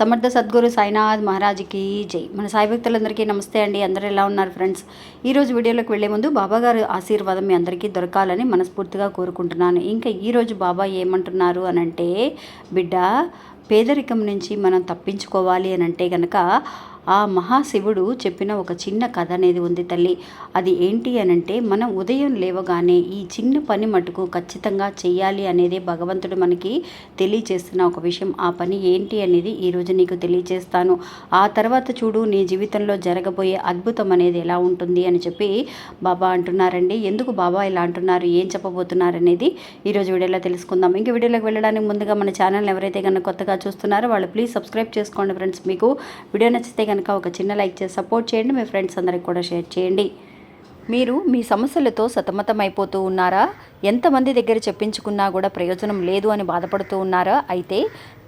సమర్థ సద్గురు సాయినాథ్ మహారాజ్కి జై. మన సాయి భక్తులందరికీ నమస్తే అండి. అందరూ ఎలా ఉన్నారు ఫ్రెండ్స్? ఈరోజు వీడియోలోకి వెళ్ళే ముందు బాబా గారు ఆశీర్వాదం మీ అందరికీ దొరకాలని మనస్ఫూర్తిగా కోరుకుంటున్నాను. ఇంకా ఈరోజు బాబా ఏమంటున్నారు అని అంటే బిడ్డ పేదరికం నుంచి మనం తప్పించుకోవాలి అని అంటే కనుక ఆ మహాశివుడు చెప్పిన ఒక చిన్న కథ అనేది ఉంది తల్లి. అది ఏంటి అని అంటే మనం ఉదయం లేవగానే ఈ చిన్న పని మటుకు ఖచ్చితంగా చేయాలి అనేది భగవంతుడు మనకి తెలియచేస్తున్న ఒక విషయం. ఆ పని ఏంటి అనేది ఈరోజు నీకు తెలియచేస్తాను. ఆ తర్వాత చూడు నీ జీవితంలో జరగబోయే అద్భుతం అనేది ఎలా ఉంటుంది అని చెప్పి బాబా అంటున్నారండి. ఎందుకు బాబా ఇలా అంటున్నారు? ఏం చెప్పబోతున్నారు అనేది ఈరోజు వీడియోలో తెలుసుకుందాం. ఇంక వీడియోలోకి వెళ్ళడానికి ముందుగా మన ఛానల్ ఎవరైతే కనుక కొత్తగా చూస్తున్నారో వాళ్ళు ప్లీజ్ సబ్స్క్రైబ్ చేసుకోండి ఫ్రెండ్స్. మీకు వీడియో నచ్చితే కనుక ఒక చిన్న లైక్ చేసి సపోర్ట్ చేయండి. మీ ఫ్రెండ్స్ అందరికి కూడా షేర్ చేయండి. మీరు మీ సమస్యలతో సతమతమైపోతూ ఉన్నారా? ఎంతమంది దగ్గర చెప్పించుకున్నా కూడా ప్రయోజనం లేదు అని బాధపడుతూ ఉన్నారా? అయితే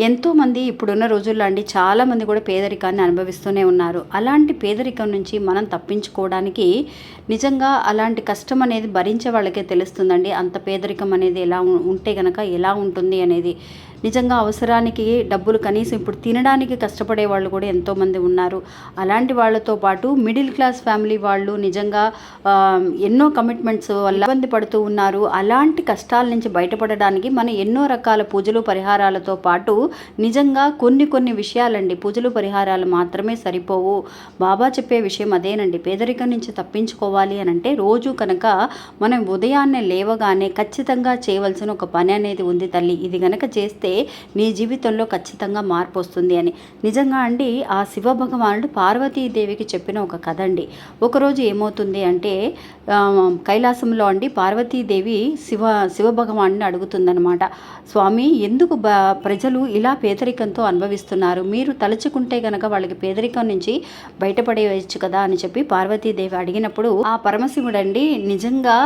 ఎంతోమంది ఇప్పుడున్న రోజుల్లో అండి చాలామంది కూడా పేదరికాన్ని అనుభవిస్తూనే ఉన్నారు. అలాంటి పేదరికం నుంచి మనం తప్పించుకోవడానికి నిజంగా అలాంటి కష్టం అనేది భరించే వాళ్ళకే తెలుస్తుందండి. అంత పేదరికం అనేది ఎలా ఉంటే కనుక ఎలా ఉంటుంది అనేది. నిజంగా అవసరానికి డబ్బులు కనీసం ఇప్పుడు తినడానికి కష్టపడే వాళ్ళు కూడా ఎంతోమంది ఉన్నారు. అలాంటి వాళ్ళతో పాటు మిడిల్ క్లాస్ ఫ్యామిలీ వాళ్ళు నిజంగా ఎన్నో కమిట్మెంట్స్ వల్ల ఇబ్బంది పడుతూ ఉన్నారు. అలాంటి కష్టాల నుంచి బయటపడడానికి మనం ఎన్నో రకాల పూజలు పరిహారాలతో పాటు నిజంగా కొన్ని కొన్ని విషయాలండి. పూజలు పరిహారాలు మాత్రమే సరిపోవు. బాబా చెప్పే విషయం అదేనండి. పేదరికం నుంచి తప్పించుకోవాలి అని అంటే రోజు కనుక మనం ఉదయాన్నే లేవగానే ఖచ్చితంగా చేయవలసిన ఒక పని అనేది ఉంది తల్లి. ఇది గనక చేస్తే నీ జీవితంలో ఖచ్చితంగా మార్పు వస్తుంది అని. నిజంగా అండి ఆ శివ భగవానుడు పార్వతీదేవికి చెప్పిన ఒక కథ అండి. ఒకరోజు ఏమవుతుంది అంటే కైలాసంలో అండి పార్వతీదేవి శివ శివ భగవాన్ని అడుగుతుందనమాట స్వామి ఎందుకు బ ప్రజలు ఇలా పేదరికంతో అనుభవిస్తున్నారు? మీరు తలుచుకుంటే కనుక వాళ్ళకి పేదరికం నుంచి బయటపడేయచ్చు కదా అని చెప్పి పార్వతీదేవి అడిగినప్పుడు ఆ పరమశివుడండి నిజంగా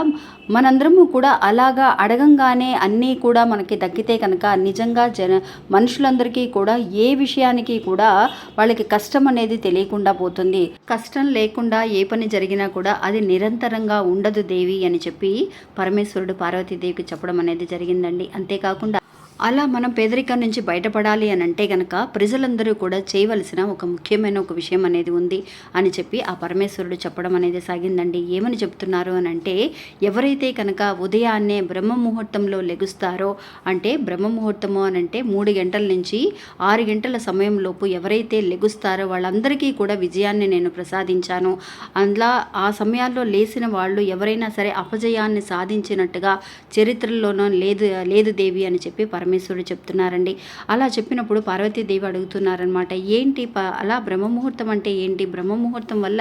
మనందరము కూడా అలాగా అడగంగానే అన్నీ కూడా మనకి దక్కితే కనుక నిజంగా జన మనుషులందరికీ కూడా ఏ విషయానికి కూడా వాళ్ళకి కష్టం అనేది తెలియకుండా పోతుంది. కష్టం లేకుండా ఏ పని జరిగినా కూడా అది నిరంతరంగా ఉండదు దేవి అని చెప్పి పరమేశ్వరుడు పార్వతీదేవికి చెప్పడం అనేది జరిగిందండి. అంతేకాకుండా అలా మనం పేదరికం నుంచి బయటపడాలి అని అంటే కనుక ప్రజలందరూ కూడా చేయవలసిన ఒక ముఖ్యమైన ఒక విషయం అనేది ఉంది అని చెప్పి ఆ పరమేశ్వరుడు చెప్పడం అనేది సాగిందండి. ఏమని చెప్తున్నారు అని అంటే ఎవరైతే కనుక ఉదయాన్నే బ్రహ్మ ముహూర్తంలో లెగుస్తారో అంటే బ్రహ్మ ముహూర్తము అని అంటే మూడు గంటల నుంచి ఆరు గంటల సమయంలోపు ఎవరైతే లెగుస్తారో వాళ్ళందరికీ కూడా విజయాన్ని నేను ప్రసాదించాను. అందులో ఆ సమయాల్లో లేచిన వాళ్ళు ఎవరైనా సరే అపజయాన్ని సాధించినట్టుగా చరిత్రలోనో లేదు లేదు దేవి అని చెప్పి పరమేశ్వరుడు చెప్తున్నారండి. అలా చెప్పినప్పుడు పార్వతీదేవి అడుగుతున్నారనమాట ఏంటి ప అలా బ్రహ్మముహూర్తం అంటే ఏంటి? బ్రహ్మముహూర్తం వల్ల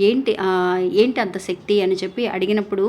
ఏంటి ఏంటి అంత శక్తి? అని చెప్పి అడిగినప్పుడు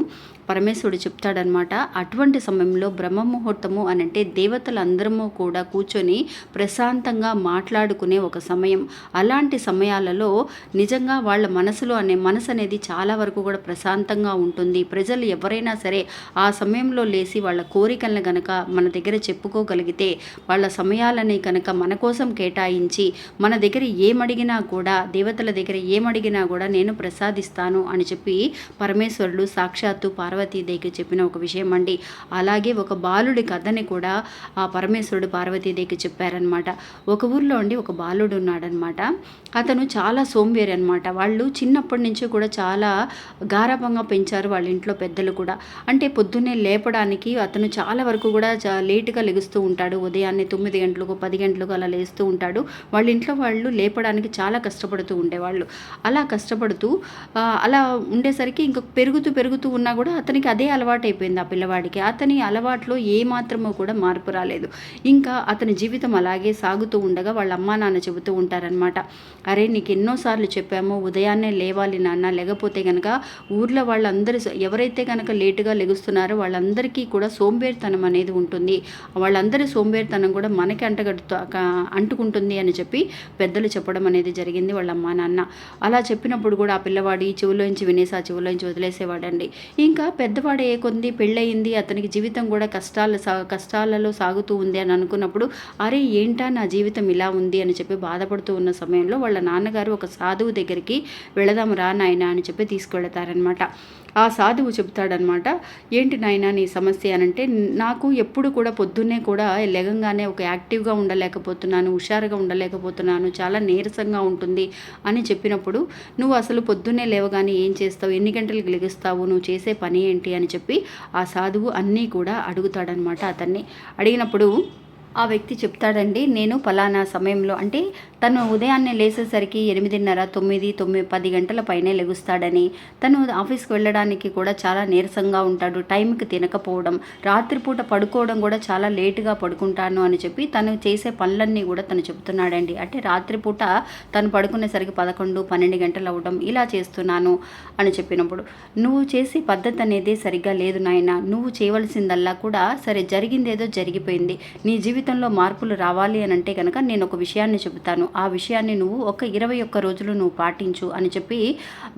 పరమేశ్వరుడు చెప్తాడనమాట అటువంటి సమయంలో బ్రహ్మ ముహూర్తము అని అంటే దేవతలందరము కూడా కూర్చొని ప్రశాంతంగా మాట్లాడుకునే ఒక సమయం. అలాంటి సమయాలలో నిజంగా వాళ్ళ మనసులో అనే మనసు అనేది చాలా వరకు కూడా ప్రశాంతంగా ఉంటుంది. ప్రజలు ఎవరైనా సరే ఆ సమయంలో లేచి వాళ్ళ కోరికలను గనక మన దగ్గర చెప్పుకోగలిగితే వాళ్ళ సమయాలని కనుక మన కోసం కేటాయించి మన దగ్గర ఏమడిగినా కూడా దేవతల దగ్గర ఏమడిగినా కూడా నేను ప్రసాదిస్తాను అని చెప్పి పరమేశ్వరుడు సాక్షాత్తు పార్వతీదేవికి చెప్పిన ఒక విషయం అండి. అలాగే ఒక బాలుడి కథని కూడా ఆ పరమేశ్వరుడు పార్వతీదేవికి చెప్పారనమాట ఒక ఊర్లో అండి ఒక బాలుడు ఉన్నాడనమాట అతను చాలా సోంబేరి అనమాట వాళ్ళు చిన్నప్పటి నుంచి కూడా చాలా గారాభంగా పెంచారు వాళ్ళ ఇంట్లో పెద్దలు కూడా. అంటే పొద్దున్నే లేపడానికి అతను చాలా వరకు కూడా చా లేటుగా లెగుస్తూ ఉంటాడు. ఉదయాన్నే తొమ్మిది గంటలకు పది గంటలకు అలా లేస్తూ ఉంటాడు. వాళ్ళ ఇంట్లో వాళ్ళు లేపడానికి చాలా కష్టపడుతూ ఉండేవాళ్ళు. అలా కష్టపడుతూ అలా ఉండేసరికి ఇంకా పెరుగుతూ పెరుగుతూ ఉన్నా కూడా అతను అతనికి అదే అలవాటైపోయింది ఆ పిల్లవాడికి. అతని అలవాట్లో ఏ కూడా మార్పు రాలేదు. ఇంకా అతని జీవితం అలాగే సాగుతూ ఉండగా వాళ్ళ అమ్మా నాన్న చెబుతూ ఉంటారనమాట అరే నీకు ఎన్నోసార్లు చెప్పామో ఉదయాన్నే లేవాలి నాన్న. లేకపోతే కనుక ఊర్లో వాళ్ళందరూ ఎవరైతే కనుక లేటుగా లెగుస్తున్నారో వాళ్ళందరికీ కూడా సోంబేరితనం అనేది ఉంటుంది. వాళ్ళందరి సోంబేరితనం కూడా మనకి అంటగడుతూ అంటుకుంటుంది అని చెప్పి పెద్దలు చెప్పడం అనేది జరిగింది వాళ్ళ అమ్మా నాన్న. అలా చెప్పినప్పుడు కూడా ఆ పిల్లవాడి చెవులోంచి వినేసి ఆ చెవులోంచి వదిలేసేవాడండి. ఇంకా పెద్దవాడే కొంది పెళ్ళయింది అతనికి జీవితం కూడా కష్టాలు సా కష్టాలలో సాగుతూ ఉంది అని అనుకున్నప్పుడు అరే ఏంటా నా జీవితం ఇలా ఉంది? అని చెప్పి బాధపడుతూ ఉన్న సమయంలో వాళ్ళ నాన్నగారు ఒక సాధువు దగ్గరికి వెళదాం రా నాయన అని చెప్పి తీసుకువెళతారనమాట ఆ సాధువు చెప్తాడనమాట ఏంటి నాయన నీ సమస్య? అనంటే నాకు ఎప్పుడు కూడా పొద్దున్నే కూడా లెగంగానే ఒక యాక్టివ్గా ఉండలేకపోతున్నాను హుషారుగా ఉండలేకపోతున్నాను చాలా నీరసంగా ఉంటుంది అని చెప్పినప్పుడు నువ్వు అసలు పొద్దున్నే లేవగానే ఏం చేస్తావు? ఎన్ని గంటలకు లెగుస్తావు? నువ్వు చేసే పని ఏంటి? అని చెప్పి ఆ సాధువు అన్నీ కూడా అడుగుతాడనమాట అతన్ని. అడిగినప్పుడు ఆ వ్యక్తి చెప్తాడండి నేను ఫలానా సమయంలో అంటే తను ఉదయాన్నే లేచేసరికి ఎనిమిదిన్నర తొమ్మిది తొమ్మిది పది గంటల పైనే లెగుస్తాడని తను ఆఫీస్కి వెళ్ళడానికి కూడా చాలా నీరసంగా ఉంటాడు టైంకి తినకపోవడం రాత్రిపూట పడుకోవడం కూడా చాలా లేటుగా పడుకుంటాను అని చెప్పి తను చేసే పనులన్నీ కూడా తను చెప్తున్నాడండి అంటే రాత్రిపూట తను పడుకునేసరికి పదకొండు పన్నెండు గంటలు అవ్వడం ఇలా చేస్తున్నాను అని చెప్పినప్పుడు నువ్వు చేసే పద్ధతి అనేది సరిగ్గా లేదు నాయన నువ్వు చేయవలసిందల్లా కూడా సరే జరిగిందేదో జరిగిపోయింది నీ జీవితం జీవితంలో మార్పులు రావాలి అని అంటే కనుక నేను ఒక విషయాన్ని చెబుతాను. ఆ విషయాన్ని నువ్వు ఒక ఇరవై ఒక్క రోజులు నువ్వు పాటించు అని చెప్పి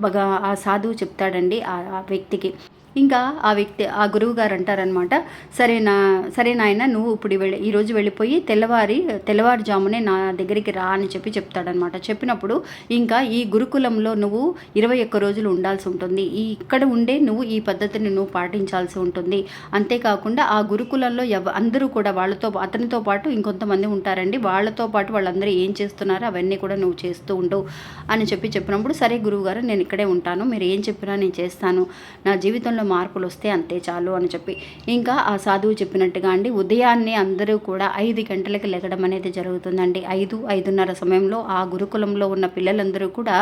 బాగా ఆ సాధువు చెప్తాడండి ఆ వ్యక్తికి. ఇంకా ఆ వ్యక్తి ఆ గురువు గారు అంటారనమాట సరే నా సరే నాయన నువ్వు ఇప్పుడు వెళ్ళి ఈరోజు వెళ్ళిపోయి తెల్లవారి తెల్లవారుజామునే నా దగ్గరికి రా అని చెప్పి చెప్తాడనమాట చెప్పినప్పుడు ఇంకా ఈ గురుకులంలో నువ్వు ఇరవై ఒక్క రోజులు ఉండాల్సి ఉంటుంది. ఈ ఇక్కడ ఉండే నువ్వు ఈ పద్ధతిని నువ్వు పాటించాల్సి ఉంటుంది. అంతేకాకుండా ఆ గురుకులంలో ఎవ అందరూ కూడా వాళ్ళతో అతనితో పాటు ఇంకొంతమంది ఉంటారండి. వాళ్ళతో పాటు వాళ్ళందరూ ఏం చేస్తున్నారో అవన్నీ కూడా నువ్వు చేస్తూ ఉండవు అని చెప్పి చెప్పినప్పుడు సరే గురువుగారు నేను ఇక్కడే ఉంటాను. మీరు ఏం చెప్పినా నేను చేస్తాను. నా జీవితంలో జీవితంలో మార్పులు వస్తే అంతే చాలు అని చెప్పి. ఇంకా ఆ సాధువు చెప్పినట్టుగా అండి ఉదయాన్నే అందరూ కూడా ఐదు గంటలకు లెగడం అనేది జరుగుతుందండి. ఐదు ఐదున్నర సమయంలో ఆ గురుకులంలో ఉన్న పిల్లలందరూ కూడా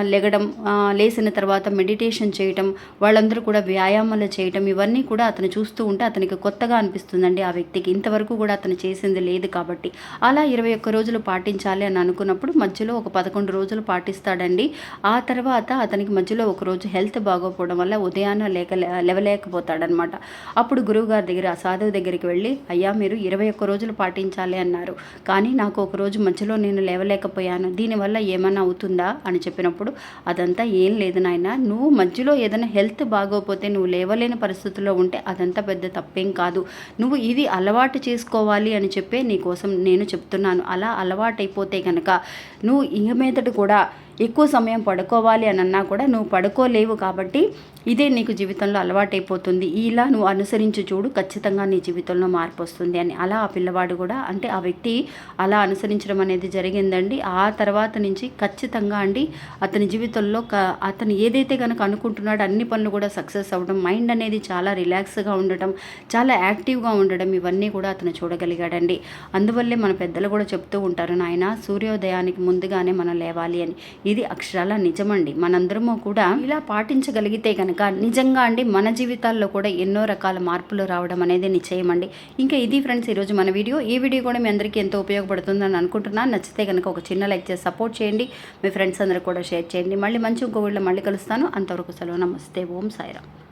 లెగడం లేచిన తర్వాత మెడిటేషన్ చేయటం వాళ్ళందరూ కూడా వ్యాయామాలు చేయటం ఇవన్నీ కూడా అతను చూస్తూ ఉంటే అతనికి కొత్తగా అనిపిస్తుందండి ఆ వ్యక్తికి. ఇంతవరకు కూడా అతను చేసింది లేదు కాబట్టి. అలా ఇరవై ఒక్క రోజులు పాటించాలి అని అనుకున్నప్పుడు మధ్యలో ఒక పదకొండు రోజులు పాటిస్తాడండి. ఆ తర్వాత అతనికి మధ్యలో ఒక రోజు హెల్త్ బాగోపోవడం వల్ల ఉదయాన్నే లేక లేవలేకపోతాడనమాట. అప్పుడు గురువుగారి దగ్గర ఆ సాధువు దగ్గరికి వెళ్ళి అయ్యా మీరు ఇరవై ఒక్క రోజులు పాటించాలి అన్నారు. కానీ నాకు ఒక రోజు మధ్యలో నేను లేవలేకపోయాను. దీనివల్ల ఏమన్నా అవుతుందా? అని చెప్పి చెప్పినప్పుడు అదంతా ఏం లేదు నాయన నువ్వు మధ్యలో ఏదైనా హెల్త్ బాగోపోతే నువ్వు లేవలేని పరిస్థితుల్లో ఉంటే అదంతా పెద్ద తప్పేం కాదు. నువ్వు ఇది అలవాటు చేసుకోవాలి అని చెప్పే నీకోసం నేను చెప్తున్నాను. అలా అలవాటైపోతే కనుక నువ్వు ఇక మీదట కూడా ఎక్కువ సమయం పడుకోవాలి అని అన్నా కూడా నువ్వు పడుకోలేవు కాబట్టి ఇదే నీకు జీవితంలో అలవాటైపోతుంది. ఇలా నువ్వు అనుసరించి చూడు ఖచ్చితంగా నీ జీవితంలో మార్పు వస్తుంది అని. అలా ఆ పిల్లవాడు కూడా అంటే ఆ వ్యక్తి అలా అనుసరించడం అనేది జరిగిందండి. ఆ తర్వాత నుంచి ఖచ్చితంగా అండి అతని జీవితంలో అతను ఏదైతే కనుక అనుకుంటున్నాడో అన్ని పనులు కూడా సక్సెస్ అవ్వడం మైండ్ అనేది చాలా రిలాక్స్గా ఉండటం చాలా యాక్టివ్గా ఉండడం ఇవన్నీ కూడా అతను చూడగలిగాడండి. అందువల్లే మన పెద్దలు కూడా చెప్తూ ఉంటారు నాయన సూర్యోదయానికి ముందు ముందుగానే మనం లేవాలి అని. ఇది అక్షరాల నిజమండి. మనందరము కూడా ఇలా పాటించగలిగితే కనుక నిజంగా అండి మన జీవితాల్లో కూడా ఎన్నో రకాల మార్పులు రావడం అనేది నిశ్చయమండి. ఇంకా ఇది ఫ్రెండ్స్ ఈరోజు మన వీడియో. ఈ వీడియో కూడా మీ అందరికీ ఎంతో ఉపయోగపడుతుందని అనుకుంటున్నాను నచ్చితే కనుక ఒక చిన్న లైక్ చేసి సపోర్ట్ చేయండి. మీ ఫ్రెండ్స్ అందరూ కూడా షేర్ చేయండి. మళ్ళీ మంచి ఇంకో వీళ్ళు మళ్ళీ కలుస్తాను. అంతవరకు సెలవు. నమస్తే. ఓం సాయిరామ్.